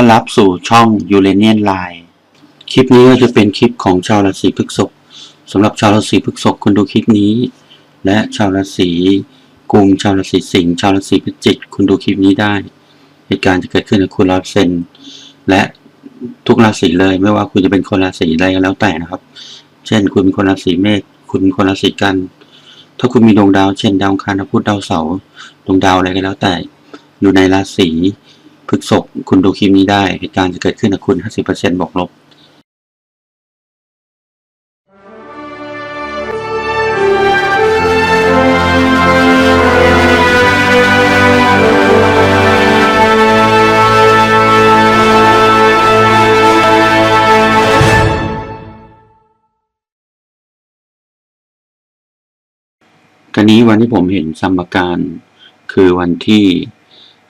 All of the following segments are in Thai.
อนรับสู่ช่องยูเรเนียนไลน์คลิปนี้ก็จะเป็นคลิปของชาวราศีพฤษภสำหรับชาวราศีพฤษภคุณดูคลิปนี้ และชาวราศีกุมชาวราศีสิงห์ชาวราศีพิจิกคุณดูคลิปนี้ได้ เหตุการณ์จะเกิดขึ้นกับคุณร้อยเซนและทุกราศีเลยไม่ว่าคุณจะเป็นคนราศีใดก็แล้วแต่นะครับ เช่น คุณเป็นคนราศีเมษคุณเป็นคนราศีกัน ถ้าคุณมีดวงดาว เช่นดาวคารดาพุธดาวเสาร์ดวงดาวอะไรก็แล้วแต่ อยู่ในราศี พฤษภคุณดูคลิปนี้ได้เหตุการณ์จะเกิดขึ้นกับคุณ 50%บวกลบกันนี้วันที่ผมเห็นสมการคือวันที่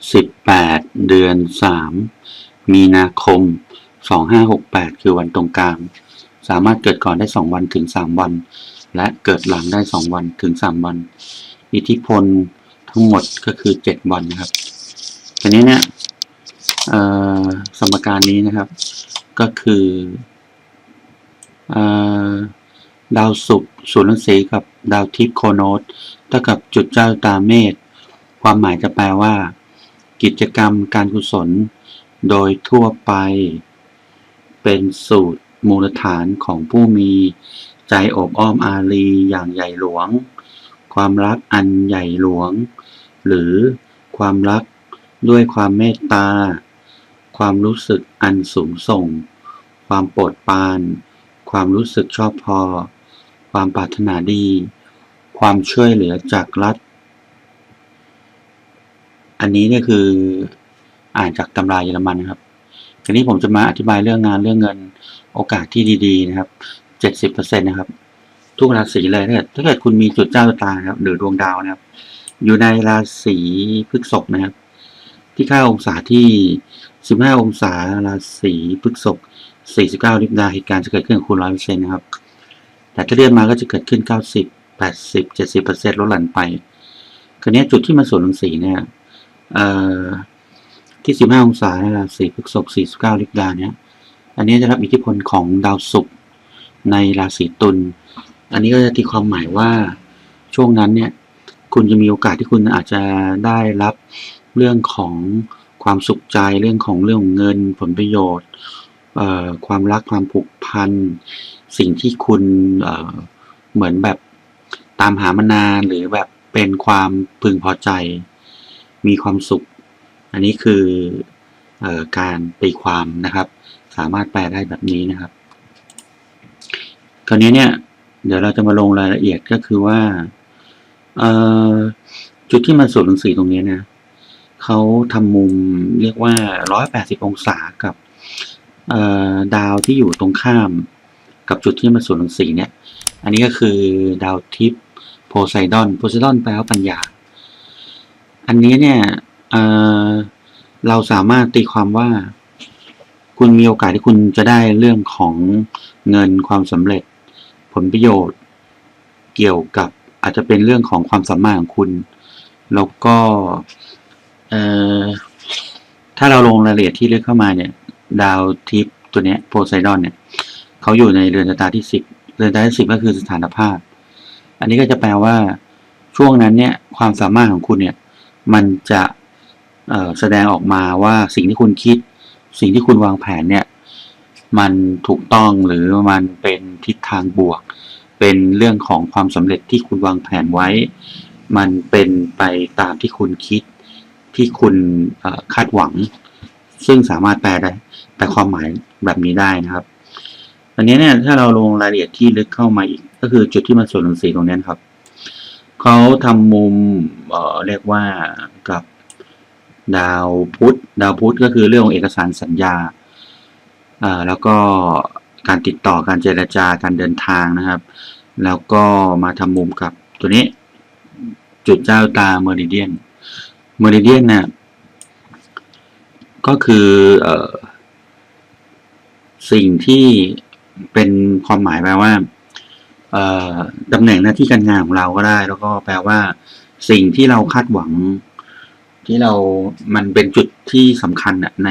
18เดือน3มีนาคม2568คือวันตรงกลาง สามารถเกิดก่อนได้2วันถึง3วัน และเกิดหลังได้2วันถึง3วัน อิทธิพลทั้งหมดก็คือ7วันนะครับทีนี้เนี่ยสมการนี้นะครับ ก็คืออดาวศุกร์สุรศรีกับดาวทิพย์โคโนตเท่ากับจุดเจ้าตาเมษความหมายจะแปลว่า กิจกรรมการกุศล โดยทั่วไป เป็นสูตรมูลฐานของผู้มีใจอบอ้อมอารีอย่างใหญ่หลวง ความรักอันใหญ่หลวง หรือความรักด้วยความเมตตา ความรู้สึกอันสูงส่ง ความโปรดปราน ความรู้สึกชอบพอ ความปรารถนาดี ความช่วยเหลือจากรัฐ อันนี้เนี่ยคืออ่านจากตำราเยอรมันนะครับทีนี้ผมจะมาอธิบายเรื่องงานเรื่องเงินโอกาสที่ดีๆนะครับเจ็ดสิบเปอร์เซ็นนะครับ ทุกราศีเลยถ้าเกิดถ้าเกิดคุณมีจุดเจ้าตานะครับ หรือดวงดาวนะครับ อยู่ในราศีพฤษภนะครับ ที่ค่าองศาที่สิบห้าองศาราศีพฤษภสี่สิบเก้าลิบดาเหตุการณ์จะเกิดขึ้นคุณร้อยเปอร์เซ็นต์นะครับ แต่ถ้าเรียนมาก็จะเกิดขึ้นเก้าสิบแปดสิบเจ็ดสิบเปอร์เซ็นต์ลดหลั่นไป คราวนี้จุดที่มาส่วนของสีเนี่ย ที่สิบห้าองศาในราศีพฤษภสี่สิบเก้าลิบดาเนี่ยอันนี้จะรับอิทธิพลของดาวศุกร์ในราศีตุล อันนี้ก็จะตีความหมายว่าช่วงนั้นเนี่ยคุณจะมีโอกาสที่คุณอาจจะได้รับเรื่องของความสุขใจเรื่องของเรื่องของเงินผลประโยชน์เอ่อความรักความผูกพัน สิ่งที่คุณเอ่อเหมือนแบบตามหามานานหรือแบบเป็นความพึงพอใจ มีความสุข อันนี้คือออการตีความนะครับ สามารถแปลได้แบบนี้นะครับ คราวนี้เนี่ย เดี๋ยวเราจะมาลงรายละเอียดก็คือว่าจุดที่มันสูตรหนังสือตรงนี้นะเขาทำมุมเรียกว่า 180 องศากับดาวที่อยู่ตรงข้ามกับจุดที่มันสูตรหนังสือเนี่ย อันนี้ก็คือดาวทิพย์โพไซดอน โพไซดอนแปลว่าปัญญา อันนี้เนี่ยเเราสามารถตีความว่า คุณมีโอกาสที่คุณจะได้เรื่องของเงินความสำเร็จ ผลประโยชน์ เกี่ยวกับอาจจะเป็นเรื่องของความสามารถของคุณ แล้วก็ถ้าเราลงรายละเอียดที่เลึกเข้ามาเนี่ย ดาวทิพตัวเนี้ยโพไซดอนเนี่ยเขาอยู่ในเรือนชะตาที่สิบเรือนชะตาที่สิบก็คือสถานภาพ อันนี้ก็จะแปลว่าช่วงนั้นเนี่ยความสามารถของคุณเนี่ย มันจะแสดงออกมาว่าสิ่งที่คุณคิด สิ่งที่คุณวางแผนเนี่ย มันถูกต้องหรือมันเป็นทิศทางบวก เป็นเรื่องของความสำเร็จที่คุณวางแผนไว้ มันเป็นไปตามที่คุณคิดที่คุณคาดหวัง ซึ่งสามารถแปลได้แปลความหมายแบบนี้ได้นะครับอันนี้เนี่ยถ้าเราลงรายละเอียดที่ลึกเข้ามาอีก ก็คือจุดที่มันส่วนหนังสีตรงนี้นครับ เขาทำมุมเอ่อเรียกว่ากับดาวพุธดาวพุธก็คือเรื่องของเอกสารสัญญาอ่าแล้วก็การติดต่อการเจรจาการเดินทางนะครับ แล้วก็มาทำมุมกับตัวนี้ จุดเจ้าตาเมอริเดียนเมอริเดียนเนี่ยก็คือเอ่อสิ่งที่เป็นความหมายแปลว่า ตำแหน่งหน้าที่การงานของเราก็ได้ แล้วก็แปลว่า สิ่งที่เราคาดหวัง ที่เรามันเป็นจุดที่สำคัญอะใน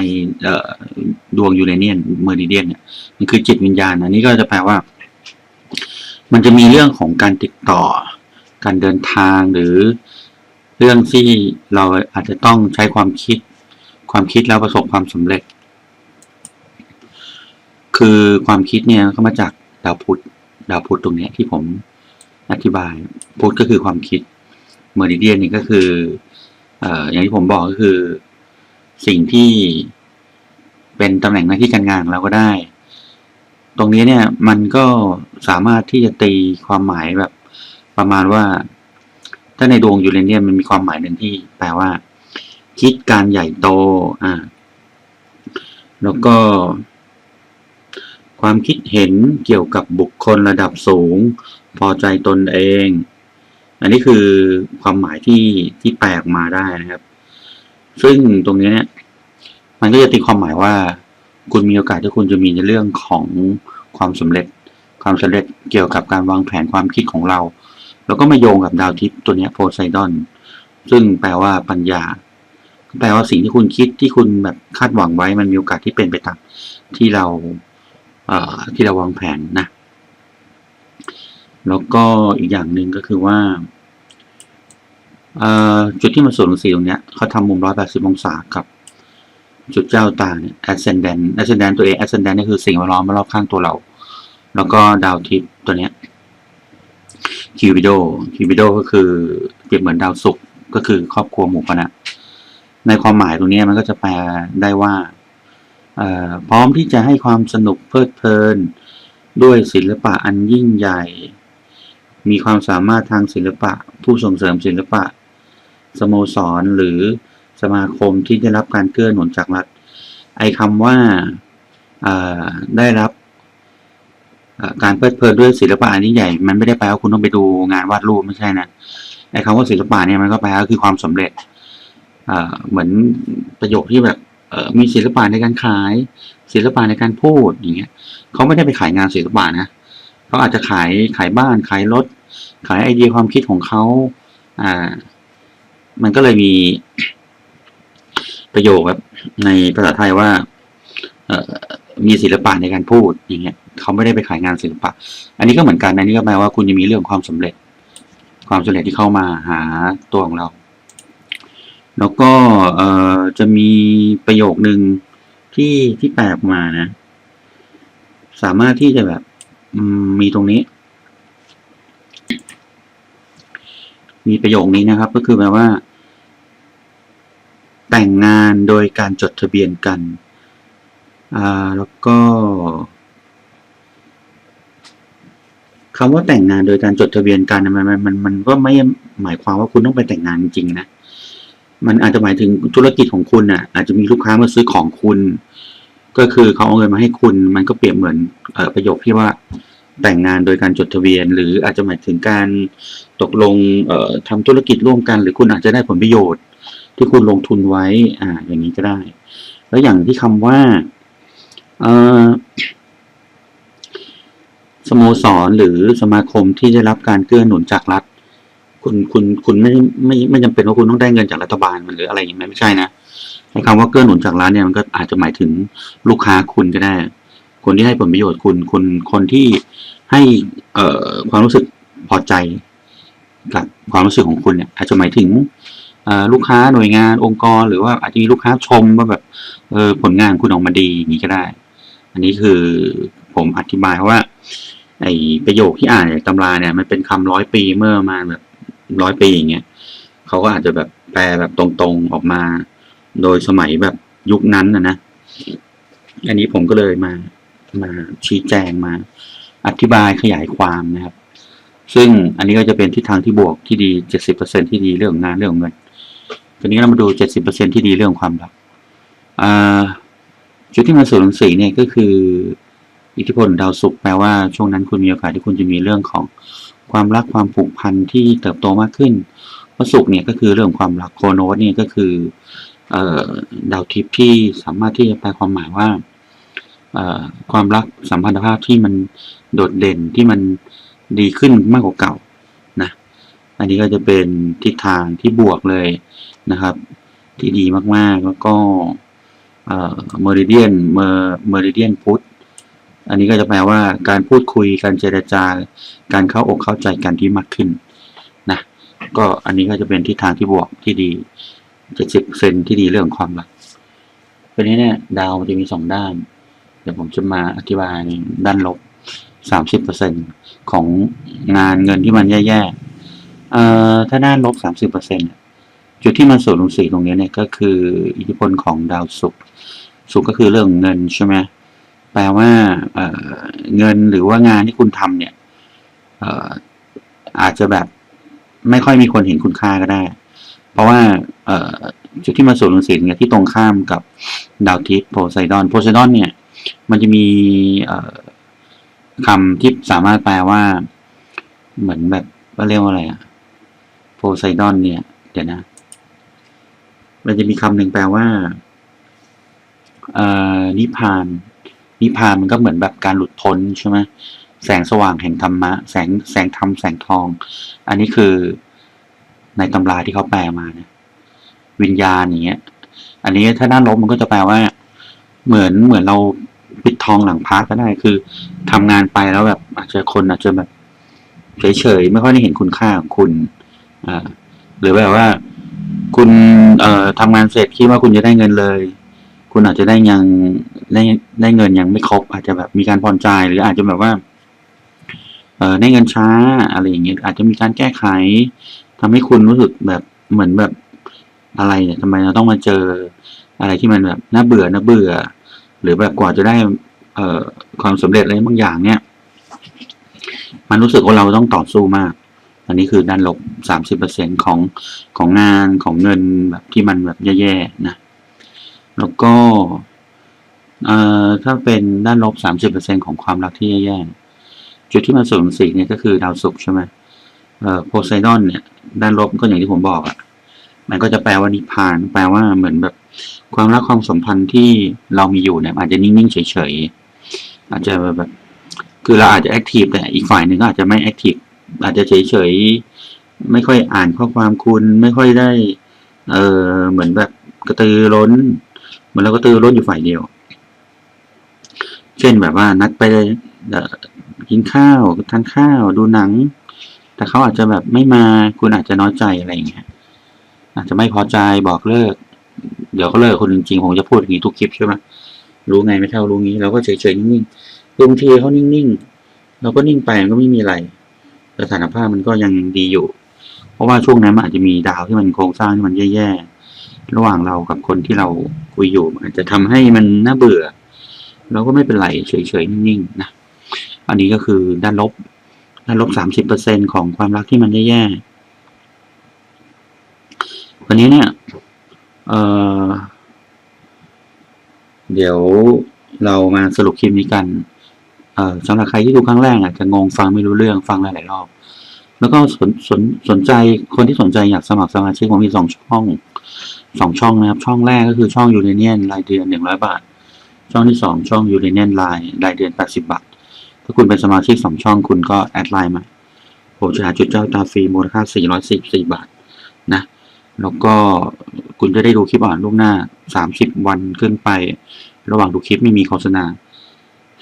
ดวงยูเรเนียนเมอริเดียนเนี่ยมันคือจิตวิญญาณอันนี้ก็จะแปลว่า มันจะมีเรื่องของการติดต่อ การเดินทางหรือเรื่องที่เราอาจจะต้องใช้ความคิด ความคิดแล้วประสบความสำเร็จ คือความคิดเนี่ยก็มาจากดาวพุธ ดาวพุธตรงนี้ที่ผมอธิบายพุธก็คือความคิดเมอริเดียนนี่ก็คือออย่างที่ผมบอกก็คือสิ่งที่เป็นตำแหน่งหน้าที่การงานเราก็ได้ ตรงนี้เนี่ยมันก็สามารถที่จะตีความหมายแบบประมาณว่า ถ้าในดวงยูเรเนียนมันมีความหมายหนึ่งที่แปลว่า คิดการใหญ่โตอ่าแล้วก็ ความคิดเห็นเกี่ยวกับบุคคลระดับสูง พอใจตนเอง อันนี้คือความหมายที่ที่แปลออกมาได้นะครับ ซึ่งตรงนี้เนี่ยมันก็จะตีความหมายว่า คุณมีโอกาสที่คุณจะมีในเรื่องของความสำเร็จ ความสำเร็จเกี่ยวกับการวางแผนความคิดของเรา แล้วก็มาโยงกับดาวทิพย์ตัวนี้โพไซดอน ซึ่งแปลว่าปัญญา แปลว่าสิ่งที่คุณคิดที่คุณแบบคาดหวังไว้มันมีโอกาสที่เป็นไปตามที่เรา ที่เราวางแผนนะ แล้วก็อีกอย่างหนึ่งก็คือว่าจุดที่มันสูงสีตรงเนี้ยเขาทำมุม180องศากับจุดเจ้าตาเนี่ย ascendant ascendant ตัวเอง ascendant นี่คือสิ่งแวดล้อมรอบข้างตัวเรา แล้วก็ดาวทิพย์ตัวเนี้ยคิวบิโดคิวบิโดก็คือเปรียบเหมือนดาวศุกร์ก็คือครอบครัวหมู่คณะในความหมายตรงเนี้ยมันก็จะแปลได้ว่า พร้อมที่จะให้ความสนุกเพลิดเพลิน ด้วยศิลปะอันยิ่งใหญ่ มีความสามารถทางศิลปะ ผู้ส่งเสริมศิลปะ สโมสรหรือสมาคมที่ได้รับการเกื้อหนุนจากรัฐ ไอ้คำว่าาได้รับการเพลิดเพลินด้วยศิลปะอันยิ่งใหญ่ มันไม่ได้แปลว่าคุณต้องไปดูงานวาดรูปไม่ใช่นะไอ้คำว่าศิลปะเนี่ยมันก็แปลว่าคือความสำเร็จเหมือนประโยคที่แบบ มีศิลปะในการขายศิลปะในการพูดอย่างเงี้ยเขาไม่ได้ไปขายงานศิลปะนะเขาอาจจะขายขายบ้านขายรถ ขายไอเดียความคิดของเขาอ่า มันก็เลยมีประโยคแบบในภาษาไทยว่าเอมีศิลปะในการพูดอย่างเงี้ยเขาไม่ได้ไปขายงานศิลปะ อันนี้ก็เหมือนกันอันนี้ก็แปลว่าคุณจะมีเรื่องความสำเร็จ ความสำเร็จที่เข้ามาหาตัวของเรา แล้วก็เอ่อจะมีประโยคหนึ่งที่ที่แปลออกมานะ สามารถที่จะแบบมีตรงนี้ มีประโยคนี้นะครับ ก็คือแปลว่า แต่งงานโดยการจดทะเบียนกันอ่าแล้วก็คำว่าแต่งงานโดยการจดทะเบียนกันมันมันมันมันก็ไม่หมายความว่าคุณต้องไปแต่งงานจริงนะ มันอาจจะหมายถึงธุรกิจของคุณน่ะ อาจจะมีลูกค้ามาซื้อของคุณ ก็คือเขาเอาเงินมาให้คุณ มันก็เปรียบเหมือนอประโยคที่ว่าแต่งงานโดยการจดทะเบียน หรืออาจจะหมายถึงการตกลงเออทำธุรกิจร่วมกัน หรือคุณอาจจะได้ผลประโยชน์ ที่คุณลงทุนไว้ อ่า อย่างนี้ก็ได้ แล้วอย่างที่คำว่าเออสโมสรหรือสมาคมที่ได้รับการเกื้อหนุนจากรัฐ คุณคุณคุณไม่ไม่ไม่จำเป็นว่าคุณต้องได้เงินจากรัฐบาลมันหรืออะไรอย่างนี้ไม่ใช่นะไอ้คำว่าเกื้อหนุนจากรัฐเนี่ยมันก็อาจจะหมายถึงลูกค้าคุณก็ได้ คนที่ให้ผลประโยชน์คุณคนคนที่ให้เอ่อความรู้สึกพอใจกับความรู้สึกของคุณเนี่ยอาจจะหมายถึงลูกค้าหน่วยงานองค์กร หรือว่าอาจจะมีลูกค้าชมว่าแบบเออผลงานของคุณออกมาดีอย่างนี้ก็ได้ อันนี้คือผมอธิบายว่า ไอ้ประโยคที่อ่านจากตำราเนี่ยมันเป็นคำร้อยปีเมื่อมาแบบ ร้อยปีอย่างเงี้ยเขาก็อาจจะแบบแปลแบบตรงๆออกมา โดยสมัยแบบยุคนั้นนะนะ อันนี้ผมก็เลยมามาชี้แจงมาอธิบายขยายความนะครับ ซึ่งอันนี้ก็จะเป็นทิศทางที่บวกที่ดีเจ็ดสิบเปอร์เซ็นที่ดีเรื่องงานเรื่องเงินทีนี้เรามาดูเจ็ดสิบเปอร์เซ็นที่ดีเรื่องความรักอ่าจุดที่มาสู่หนังสือเนี่ยก็คือ อิทธิพลดาวศุกร์แปลว่าช่วงนั้นคุณมีโอกาสที่คุณจะมีเรื่องของ ความรักความผูกพันที่เติบโตมากขึ้นเพราะศุกเนี่ยก็คือเรื่องความรักโคโนสเนี่ยก็คือเอดาวทิพย์ที่สามารถที่จะแปลความหมายว่าเอความรักสัมพันธภาพที่มันโดดเด่นที่มันดีขึ้นมากกว่าเก่านะอันนี้ก็จะเป็นทิศทางที่บวกเลยนะครับ ที่ดีมากๆแล้วก็เอ่อเมริเดียนเมอร์เมริเดียนพุท อันนี้ก็จะแปลว่าการพูดคุยการเจรจาการเข้าอกเข้าใจกันที่มากขึ้นนะก็อันนี้ก็จะเป็นทิศทางที่บวกที่ดีเจ็ดสิบเซนที่ดีเรื่องความรักทีนี้เนี่ยดาวมันจะมีสองด้าน เดี๋ยวผมจะมาอธิบายด้านลบสามสิบเปอร์เซ็นของงานเงินที่มันแย่ๆเอ่อถ้าด้านลบสามสิบเปอร์เซ็นจุดที่มันสูงลงสีตรงนี้เนี่ยก็คืออิทธิพลของดาวศุกร์ศุกร์ก็คือเรื่องเงินใช่ไหม ลว่าเเงินหรือว่างานที่คุณทำเนี่ยอออาจจะแบบไม่ค่อยมีคนเห็นคุณค่าก็ได้ เพราะว่าจุดที่มาสูงลงสีเนี่ยที่ตรงข้ามกับดาวทิพย์โพไซดอนโพไซดอนเนี่ย มันจะมีคำที่สามารถแปลว่า เหมือนแบบว่าเรียกว่าอะไรอะโพไซดอนเนี่ย เดี๋ยวนะ มันจะมีคำหนึ่งแปลว่านิพาน นิพพานมันก็เหมือนแบบการหลุดพ้นใช่ไหมแสงสว่างแห่งธรรมะ แสงแสงธรรมแสงทอง อันนี้คือในตำราที่เขาแปลมานะวิญญาณอย่างเงี้ย อันนี้ถ้าด้านลบมันก็จะแปลว่า เหมือนเหมือนเราปิดทองหลังพระก็ได้คือทำงานไปแล้วแบบ อาจจะคนอาจจะแบบเฉยๆไม่ค่อยได้เห็นคุณค่าของคุณอ่าหรือแบบว่า คุณเอ่อทำงานเสร็จคิดว่าคุณจะได้เงินเลย คุณอาจจะได้ยังได้ได้เงินยังไม่ครบ อาจจะแบบมีการผ่อนจ่ายหรืออาจจะแบบว่าเออได้เงินช้าอะไรอย่างเงี้ยอาจจะมีการแก้ไขทำให้คุณรู้สึกแบบเหมือนแบบอะไรเนี่ยทำไมเราต้องมาเจออะไรที่มันแบบน่าเบื่อน่าเบื่อ หรือแบบกว่าจะได้เอ่อความสำเร็จอะไรบางอย่างเนี่ย มันรู้สึกว่าเราต้องต่อสู้มาก อันนี้คือด้านลบสามสิบเปอร์เซ็นของของงานของเงินแบบที่มันแบบแย่ๆนะ แล้วก็ถ้าเป็นด้านลบสามสิบเปอร์เซ็นของความรักที่แย่ๆจุดที่มันสูงสีเนี่ยก็คือดาวศุกร์ใช่ไหมเอ่อโพไซดอนเนี่ย ด้านลบก็อย่างที่ผมบอกอะ่ะ มันก็จะแปลว่านิพาน แปลว่าเหมือนแบบความรักความสัมพันธ์ที่เรามีอยู่เนี่ยอาจจะนิ่งๆเฉยๆอาจจะแบบคือเราอาจจะแอคทีฟแต่อีกฝ่ายหนึ่งก็อาจจะไม่แอคทีฟอาจจะเฉยๆไม่ค่อยอ่านข้อความคุณไม่ค่อยได้ เออเหมือนแบบกระตือร้น มือนเรากระตือร้นอยู่ฝ่ายเดียว เช่นแบบว่านัดไปเอ่อกินข้าวทานข้าวดูหนัง แต่เขาอาจจะแบบไม่มาคุณอาจจะน้อยใจอะไรอย่างเงี้ยอาจจะไม่พอใจบอกเลิก เดี๋ยวเขาเลิกคนจริงๆผมจะพูดอย่างนี้ทุกคลิปใช่ไหมรู้ไงไม่เท่ารู้งี้เราก็เฉยๆนิ่งๆบางทีเขานิ่งๆเราก็นิ่งไปมันก็ไม่มีอะไรสถานภาพมันก็ยังดีอยู่ เพราะว่าช่วงนั้นมันอาจจะมีดาวที่มันโครงสร้างที่มันแย่ๆ ระหว่างเรากับคนที่เราคุยอยู่อาจจะทำให้มันน่าเบื่อ เราก็ไม่เป็นไรเฉยๆนิ่งๆนะอันนี้ก็คือด้านลบด้านลบสามสิบเปอร์เซ็นของความรักที่มันแย่ๆวันนี้เนี่ยเออเดี๋ยวเรามาสรุปคลิปนี้กันเอ่อสำหรับใครที่ดูครั้งแรกอาจจะงงฟังไม่รู้เรื่องฟังหลายๆรอบ แล้วก็สนสนสนใจคนที่สนใจอยากสมัครสมาชิกผมมีสองช่อง สองช่องนะครับ ช่องแรกก็คือช่องยูเรเนียนรายเดือนหนึ่งร้อยบาท ช่องที่สองช่องยูเรเนียนไลน์รายเดือนแปดสิบาท ถ้าคุณเป็นสมาชิกสองช่องคุณก็แอดไลน์มา ผมจะหาจุดเจ้าตาฟรีมูลค่า444บาทนะ แล้วก็คุณจะได้ดูคลิปอ่านล่วงหน้า30วันขึ้นไป ระหว่างดูคลิปไม่มีโฆษณา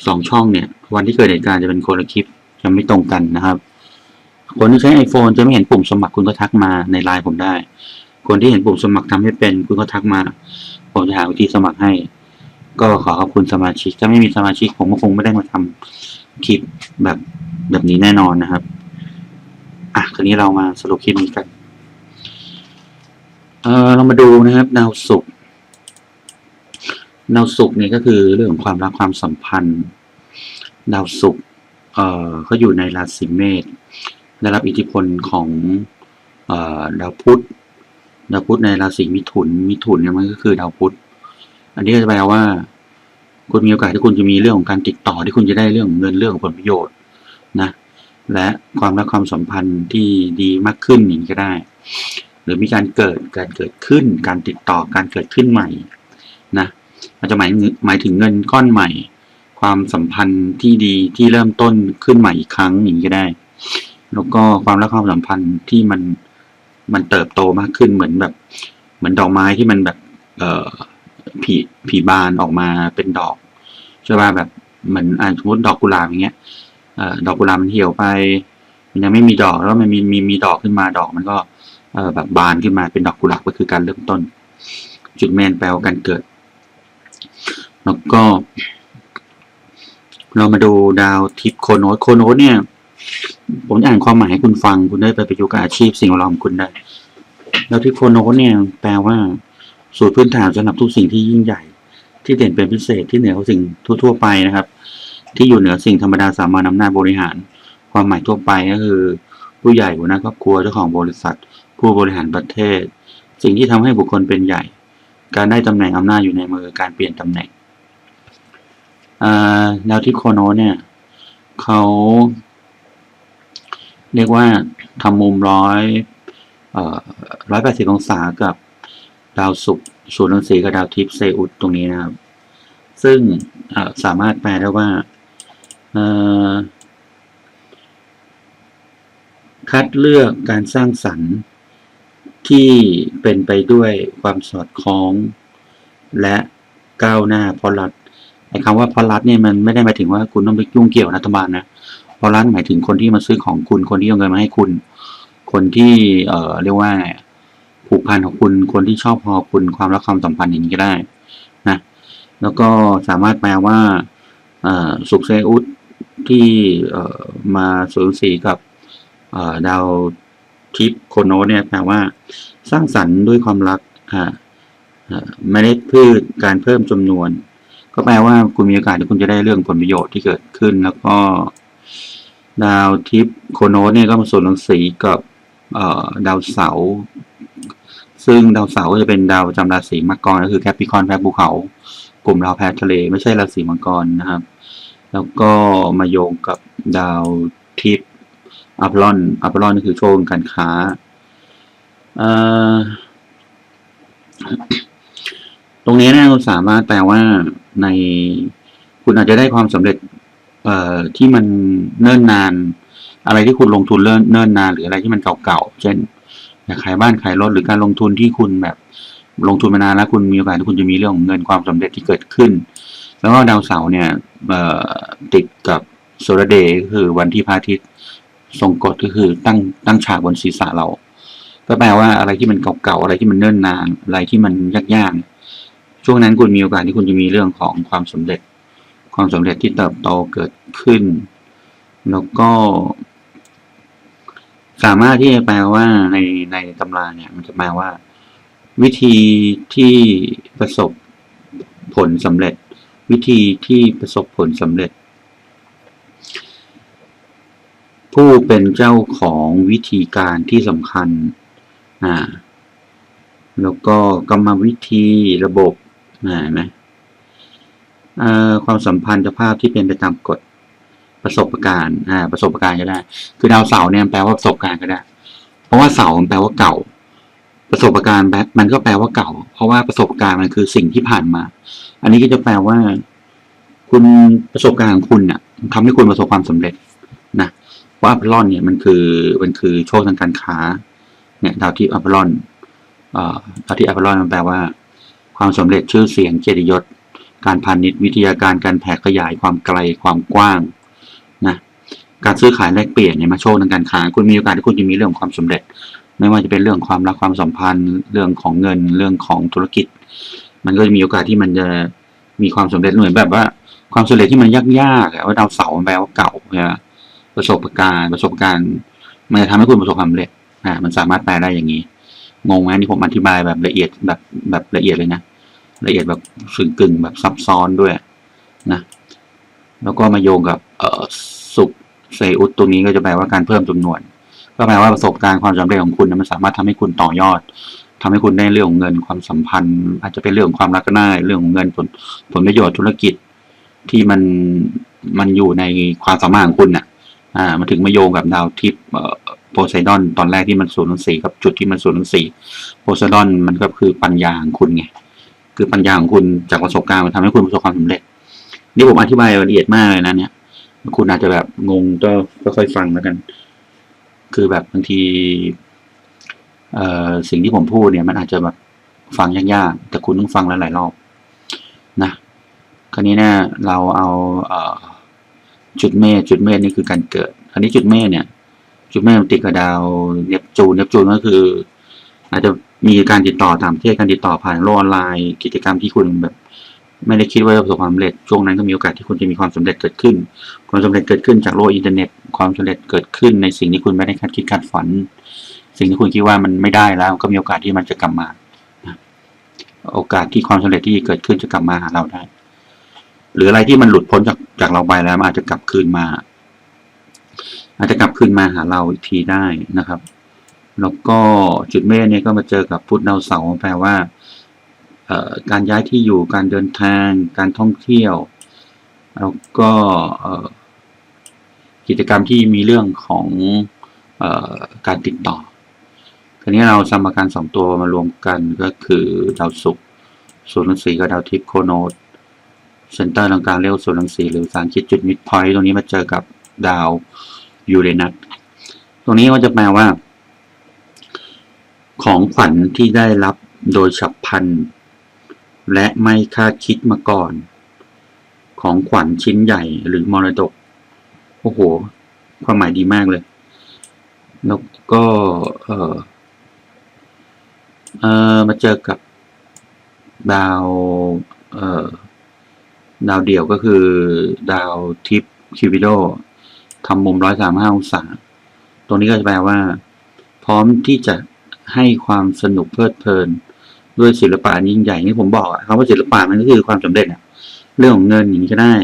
สองช่องเนี่ย วันที่เกิดเหตุการณ์จะเป็นคนละคลิปจะไม่ตรงกันนะครับคนที่ใช้ iPhone จะไม่เห็นปุ่มสมัครคุณก็ทักมาในไลน์ผมได้ คนที่เห็นปุ่มสมัครทำให้เป็น คุณก็ทักมา ผมจะหาวิธีสมัครให้ ก็ขอขอบคุณสมาชิก ถ้าไม่มีสมาชิกผมก็คงไม่ได้มาทำคลิปแบบแบบนี้แน่นอนนะครับ อะคราวนี้เรามาสรุปคลิปนี้กัน เออเรามาดูนะครับดาวศุกร์ดาวศุกร์นี่ก็คือเรื่องของความรักความสัมพันธ์ ดาวศุกร์เอ่อเขาอยู่ในราศีเมษได้รับอิทธิพลของเอ่อดาวพุธ ดาวพุธในราศีมิถุน มิถุนเนี่ยมันก็คือดาวพุธ อันนี้ก็จะแปลว่า คุณมีโอกาสที่คุณจะมีเรื่องของการติดต่อที่คุณจะได้เรื่องเงินเรื่องของผลประโยชน์นะ และความรักความสัมพันธ์ที่ดีมากขึ้นอย่างนี้ก็ได้ หรือมีการเกิดการเกิดขึ้น การติดต่อการเกิดขึ้นใหม่นะอาจจะหมายหมายถึงเงินก้อนใหม่ ความสัมพันธ์ที่ดีที่เริ่มต้นขึ้นใหม่อีกครั้งอย่างนี้ก็ได้ แล้วก็ความรักความสัมพันธ์ที่มัน มันเติบโตมากขึ้นเหมือนแบบ เหมือนดอกไม้ที่มันแบบ เอ่อผีผีบานออกมาเป็นดอกใช่ป่ะแบบเหมือนอ่าสมมติดอกกุหลาบอย่างเงี้ยเอ่อดอกกุหลาบมันเหี่ยวไป มันยังไม่มีดอกแล้วมันมีมีมีดอกขึ้นมาดอกมันก็เออแบบบานขึ้นมาเป็นดอกกุหลาบก็คือการเริ่มต้น จุดเมนแปลว่าการเกิด แล้วก็ เรามาดูดาวทิพย์โคโนสโคโนสเนี่ย ผมอ่านความหมายให้คุณฟังคุณได้ไปประยุกต์กับอาชีพสิ่งแวดล้อมคุณได้ดาวทิพย์โคโนเนี่ยแปลว่า สูตรพื้นฐานสำหรับทุกสิ่งที่ยิ่งใหญ่ ที่เด่นเป็นพิเศษที่เหนือกว่าสิ่งทั่ว ๆ ไปนะครับ ที่อยู่เหนือสิ่งธรรมดาสามัญอำนาจบริหาร ความหมายทั่วไปก็คือ ผู้ใหญ่หัวหน้าครอบครัวเจ้าของบริษัท ผู้บริหารประเทศ สิ่งที่ทำให้บุคคลเป็นใหญ่ การได้ตำแหน่งอำนาจอยู่ในมือการเปลี่ยนตำแหน่งอ่าดาวทิพย์โคโนเนี่ยเขา เรียกว่าทำมุมร้อยร้อยแปดสิบองศากับดาวศุกร์ส่วนย์รังสีกับดาวทิพย์เซอุสตรงนี้นะครับ ซึ่งสามารถแปลได้ว่าคัดเลือกการสร้างสรรค์ที่เป็นไปด้วยความสอดคล้อง และก้าวหน้าพราะรัฐไอ้คำว่าพราะรัฐเนี่ยมันไม่ได้หมายถึงว่าคุณต้องไปยุ่งเกี่ยวรัฐบาลนะ เพราะรัฐหมายถึงคนที่มาซื้อของคุณ คนที่เอาเงินมาให้คุณ คนที่เอ่อเรียกว่าผูกพันของคุณ คนที่ชอบพอคุณความรักความสัมพันธ์อย่างนี้ก็ได้นะแล้วก็สามารถแปลว่าอ่อสุขเซอุสที่เอ่อมาสูญสีกับเอ่อดาวทิพย์โคโนเนี่ยแปลว่า สร้างสรรค์ด้วยความรักอ่าเอ่อเมล็ดพืชการเพิ่มจำนวน ก็แปลว่าคุณมีโอกาสที่คุณจะได้เรื่องผลประโยชน์ที่เกิดขึ้นแล้วก็ ดาวทิพย์โคโนสเนี่ยก็มาส่วนรังสีกับดาวเสาร์ซึ่งดาวเสาร์ก็จะเป็นดาวประจำราศีมังกรก็คือแคปิคอนแพภูเขา กลุ่มดาวแพทะเล ไม่ใช่ราศีมังกรนะครับ แล้วก็มาโยงกับดาวทิพย์อัพลอนอัพลอนก็คือโชคการค้าตรงนี้นี่ยเราสามารถแปลว่าในคุณอาจจะได้ความสำเร็จ เอ่อที่มันเนิ่นนาน อะไรที่คุณลงทุนเนิ่นเนิ่นนานหรืออะไรที่มันเก่าๆเช่นอยากขายบ้านขายรถหรือการลงทุนที่คุณแบบลงทุนมานานแล้วคุณมีโอกาสที่คุณจะมีเรื่องของเงินความสำเร็จที่เกิดขึ้น แล้วก็ดาวเสาร์เนี่ยเอ่อติดกับโซลาเดย์ก็คือวันที่พระอาทิตย์ทรงกฎก็คือตั้งตั้งฉากบนศีรษะเรา ก็แปลว่าอะไรที่มันเก่าๆอะไรที่มันเนิ่นนานอะไรที่มันยากๆช่วงนั้นคุณมีโอกาสที่คุณจะมีเรื่องของความสำเร็จ ความสำเร็จที่เติบโตเกิดขึ้น แล้วก็สามารถที่จะแปลว่าในในตำราเนี่ยมันจะแปลว่า วิธีที่ประสบผลสำเร็จ วิธีที่ประสบผลสำเร็จ ผู้เป็นเจ้าของวิธีการที่สำคัญอ่าแล้วก็กรรมวิธีระบบอ่าเห็นไหม ความสัมพันธภาพที่เป็นไปตามกฎประสบการณ์อ่าประสบการณ์ก็ได้ คือดาวเสาร์เนี่ยแปลว่าประสบการณ์ก็ได้ เพราะว่าเสาร์มันแปลว่าเก่า ประสบการณ์แบบมันก็แปลว่าเก่า เพราะว่าประสบการณ์มันคือสิ่งที่ผ่านมา อันนี้ก็จะแปลว่า คุณประสบการณ์ของคุณเนี่ยทำให้คุณประสบความสำเร็จนะว่าอัพลอนเนี่ยมันคือมันคือโชคทางการค้า เนี่ยดาวที่อัพลอนเอ่อดาวที่อัพลอนมันแปลว่า ความสำเร็จชื่อเสียงเกียรติยศ การพาณิชย์ วิทยาการการแผ่ขยายความไกลความกว้างนะการซื้อขายแลกเปลี่ยนเนี่ยมาโชคทางการค้าคุณมีโอกาสที่คุณจะมีเรื่องความสำเร็จ ไม่ว่าจะเป็นเรื่องความรักความสัมพันธ์ เรื่องของเงินเรื่องของธุรกิจ มันก็จะมีโอกาสที่มันจะมีความสำเร็จเหมือนแบบว่า ความสำเร็จที่มันยากๆอะว่าดาวเสาร์มันแปลว่าเก่าใช่ไหมประสบการณ์ประสบการณ์มันจะทำให้คุณประสบความสำเร็จอ่ามันสามารถแปลได้อย่างนี้งงไหมนี่ผมอธิบายแบบละเอียดแบบแบบละเอียดเลยนะ ละเอียดแบบสึงกึ่งแบบซับซ้อนด้วยนะแล้วก็มาโยงกับสุขเซอุสตรงนี้ก็จะแปลว่าการเพิ่มจำนวน ก็แปลว่าประสบการณ์ความสำเร็จของคุณนะมันสามารถทำให้คุณต่อยอดทำให้คุณได้เรื่องของเงินความสัมพันธ์ อาจจะเป็นเรื่องของความรักก็ได้เรื่องของเงินผลผลประโยชน์ธุรกิจที่มันมันอยู่ในความสามารถของคุณน่ะอ่ามาถึงมาโยงกับดาวทิพย์โพไซดอนตอนแรกที่มันศูนย์สี่กับจุดที่มันศูนย์สี่โพไซดอนมันก็คือปัญญาของคุณไง คือปัญญาของคุณจากประสบการณ์มันทำให้คุณประสบความสำเร็จ นี่ผมอธิบายละเอียดมากเลยนะเนี่ย คุณอาจจะแบบงงก็ค่อยๆฟังแล้วกัน คือแบบบางทีเอ่อสิ่งที่ผมพูดเนี่ย มันอาจจะแบบฟังยากๆ แต่คุณต้องฟังหลายๆรอบนะคราวนี้เนี่ยเราเอาเอ่อจุดเมษจุดเมษนี่คือการเกิดคราวนี้จุดเมษเนี่ย จุดเมษมันติดกับดาวเนปจูนเนปจูนก็คือ อาจจะ มีการติดต่อต่างประเทศการติดต่อผ่านโลกออนไลน์ กิจกรรมที่คุณแบบ ไม่ได้คิดว่าจะประสบความสำเร็จ ช่วงนั้นก็มีโอกาสที่คุณจะมีความสำเร็จเกิดขึ้น ความสำเร็จเกิดขึ้นจากโลกอินเทอร์เน็ต ความสำเร็จเกิดขึ้นในสิ่งที่คุณไม่ได้คาดคิดคาดฝัน สิ่งที่คุณคิดว่ามันไม่ได้แล้ว ก็มีโอกาสที่มันจะกลับมา โอกาสที่ความสำเร็จที่เกิดขึ้นจะกลับมาหาเราได้ หรืออะไรที่มันหลุดพ้นจากจากเราไปแล้วมันอาจจะกลับคืนมา อาจจะกลับคืนมาหาเราอีกทีได้นะครับ แล้วก็จุดเมษเนี่ยก็มาเจอกับพุธดาวเสาร์แปลว่าการย้ายที่อยู่การเดินทาง การท่องเที่ยว แล้วก็กิจกรรมที่มีเรื่องของออการติดต่อคราวนี้เราสมการสองตัวมารวมกันก็คือดาวศุกร์ส่วนย์รังสีกับดาวทิพย์โคโนดเซนเตอร์ทางการเรียกว่าส่วนย์รังสีหรือภาษาอังกฤษจุดมิดพอยต์ตรงนี้มาเจอกับดาวยูเรนัสตรงนี้ก็จะแปลว่า ของขวัญที่ได้รับโดยฉับพลัน และไม่คาดคิดมาก่อน ของขวัญชิ้นใหญ่หรือมรดก โอ้โห ความหมายดีมากเลย แล้วก็เออเออมาเจอกับดาวเออดาวเดี่ยวก็คือดาวทิปคิวบิโดทำมุมร้อยสามห้าองศา ตรงนี้ก็จะแปลว่า พร้อมที่จะ ให้ความสนุกเพลิดเพลิน ด้วยศิลปะยิ่งใหญ่ที่ผมบอกอะคำว่าศิลปะมันก็คือความสำเร็จอะเรื่องของเงินอย่างนี้ก็ได้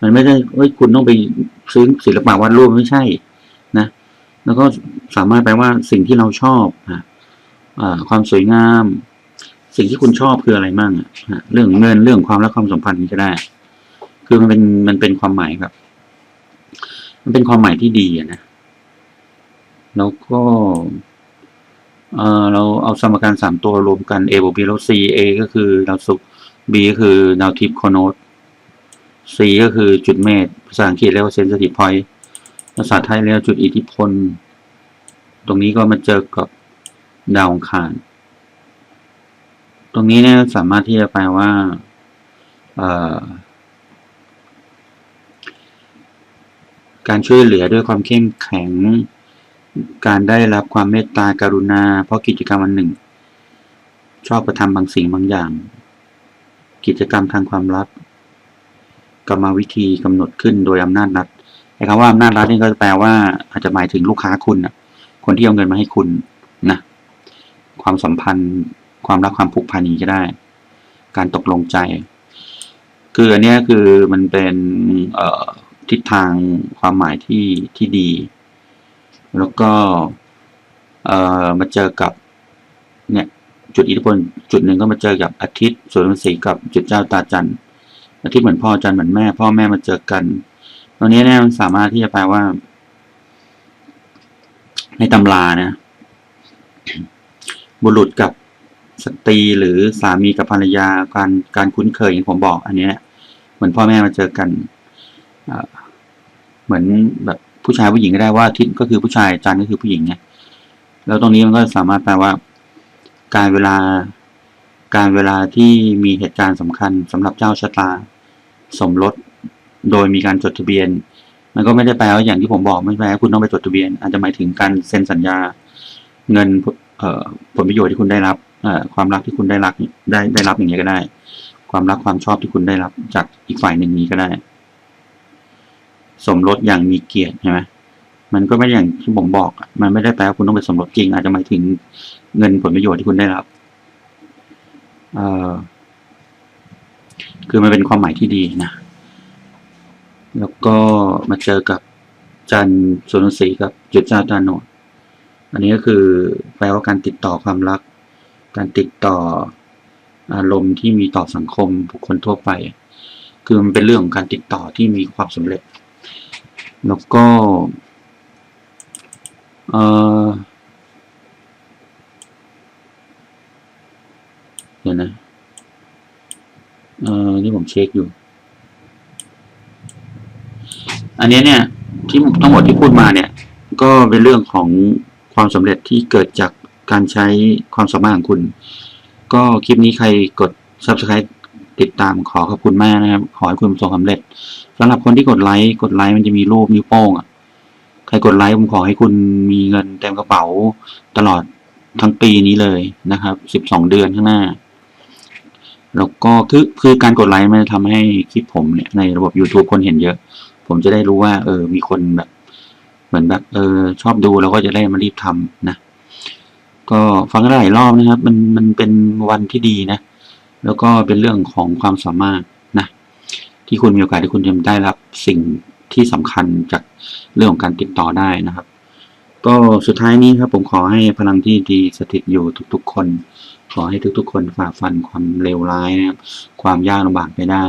มันไม่ได้เฮ้ยคุณต้องไปซื้อศิลปะวาดรูปไม่ใช่นะ แล้วก็สามารถแปลว่าสิ่งที่เราชอบอะอ่าความสวยงาม สิ่งที่คุณชอบคืออะไรมั่งอะฮะเรื่องเงินเรื่องความรักความสัมพันธ์นี้ก็ได้ คือมันเป็นมันเป็นความหมายครับมันเป็นความหมายที่ดีอะนะ แล้วก็ เอ่อเราเอาสมการสามตัวรวมกัน A บวก B แล้ว C A ก็คือดาวศุกร์ B ก็คือดาวทิพย์โคโนด C ก็คือจุดเมษภาษาอังกฤษเรียกว่า sensitive point ภาษาไทยเรียกจุดอิทธิพล ตรงนี้ก็มาเจอกับดาวองคาร ตรงนี้เนี่ยสามารถที่จะแปลว่าการช่วยเหลือด้วยความเข้มแข็ง การได้รับความเมตตากรุณา เพราะกิจกรรมอันหนึ่ง ชอบกระทำบางสิ่งบางอย่าง กิจกรรมทางความลับกรรมวิธีกำหนดขึ้นโดยอำนาจรัฐไอ้คำว่าอำนาจรัฐนี่ก็แปลว่า อาจจะหมายถึงลูกค้าคุณนะคนที่เอาเงินมาให้คุณนะความสัมพันธ์ความรักความผูกพันนี้ก็ได้ การตกลงใจ คืออันนี้คือมันเป็นทิศทางความหมายที่ที่ดี แล้วก็เอ่อมาเจอกับเนี่ยจุดอิทธิพลจุดหนึ่งก็มาเจอกับอาทิตย์ส่วนราศีกับจุดเจ้าตาจันทร์อาทิตย์เหมือนพ่อจันทร์เหมือนแม่ พ่อแม่มาเจอกันตรงนี้เนี่ยมันสามารถที่จะแปลว่า ในตำรานะ บุรุษกับสตรีหรือสามีกับภรรยาการการคุ้นเคยอย่างผมบอก อันนี้เหมือนพ่อแม่มาเจอกันเหมือนแบบ ผู้ชายผู้หญิงก็ได้ว่าอาทิตย์ก็คือผู้ชายจันทร์ก็คือผู้หญิงไงแล้วตรงนี้มันก็สามารถแปลว่า การเวลา การเวลาที่มีเหตุการณ์สำคัญสำหรับเจ้าชะตา สมรสโดยมีการจดทะเบียน มันก็ไม่ได้แปลว่าอย่างที่ผมบอกไม่ได้แปลว่าคุณต้องไปจดทะเบียน อาจจะหมายถึงการเซ็นสัญญา เงินผลประโยชน์ที่คุณได้รับความรักที่คุณได้รับได้ได้รับอย่างนี้ก็ได้ ความรักความชอบที่คุณได้รับจากอีกฝ่ายหนึ่งนี้ก็ได้ สมรสอย่างมีเกียรติใช่ไหมมันก็ไม่อย่างที่ผมบอก มันไม่ได้แปลว่าคุณต้องไปสมรสจริง อาจจะหมายถึงเงินผลประโยชน์ที่คุณได้รับเอ่อคือมันเป็นความหมายที่ดีนะ แล้วก็มาเจอกับจันสุนทรีกับจุดจ้าตาโนดอันนี้ก็คือแปลว่าการติดต่อความรัก การติดต่ออารมณ์ที่มีต่อสังคมบุคคลทั่วไป คือมันเป็นเรื่องของการติดต่อที่มีความสำเร็จ แล้วก็เออเดี๋ยวนะเออนี่ผมเช็คอยู่ อันนี้เนี่ย ที่ทั้งหมดที่พูดมาเนี่ย ก็เป็นเรื่องของความสำเร็จที่เกิดจากการใช้ความสามารถของคุณ ก็คลิปนี้ใครกด subscribe ติดตามขอขอบคุณมากนะครับ ขอให้คุณประสบความสำเร็จ สำหรับคนที่กดไลค์กดไลค์มันจะมีรูปนิ้วโป้งอะใครกดไลค์ผมขอให้คุณมีเงินเต็มกระเป๋าตลอดทั้งปีนี้เลยนะครับสิบสองเดือนข้างหน้า แล้วก็คือคือการกดไลค์มันจะทำให้คลิปผมเนี่ยในระบบ YouTube คนเห็นเยอะ ผมจะได้รู้ว่า เออ มีคนแบบ เหมือนแบบ เออ ชอบดูแล้วก็จะได้มารีบทำนะ ก็ฟังกันหลายรอบนะครับ มันมันเป็นวันที่ดีนะ แล้วก็เป็นเรื่องของความสามารถ ที่คุณมีโอกาสที่คุณจะได้รับสิ่งที่สำคัญจากเรื่องของการติดต่อได้นะครับ ก็สุดท้ายนี้ครับผมขอให้พลังที่ดีสถิตอยู่ทุกๆ คน ขอให้ทุกๆ คนฝ่าฟันความเลวร้ายนะครับความยากลำบากไปได้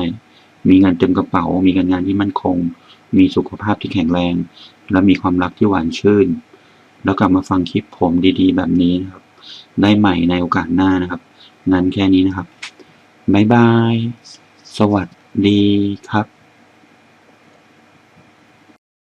มีเงินเต็มกระเป๋า มีการงานที่มั่นคง มีสุขภาพที่แข็งแรง และมีความรักที่หวานชื่น แล้วกลับมาฟังคลิปผมดีๆ แบบนี้นะครับ ได้ใหม่ในโอกาสหน้านะครับงั้นแค่นี้นะครับบ๊ายบาย สวัสดี ดีครับ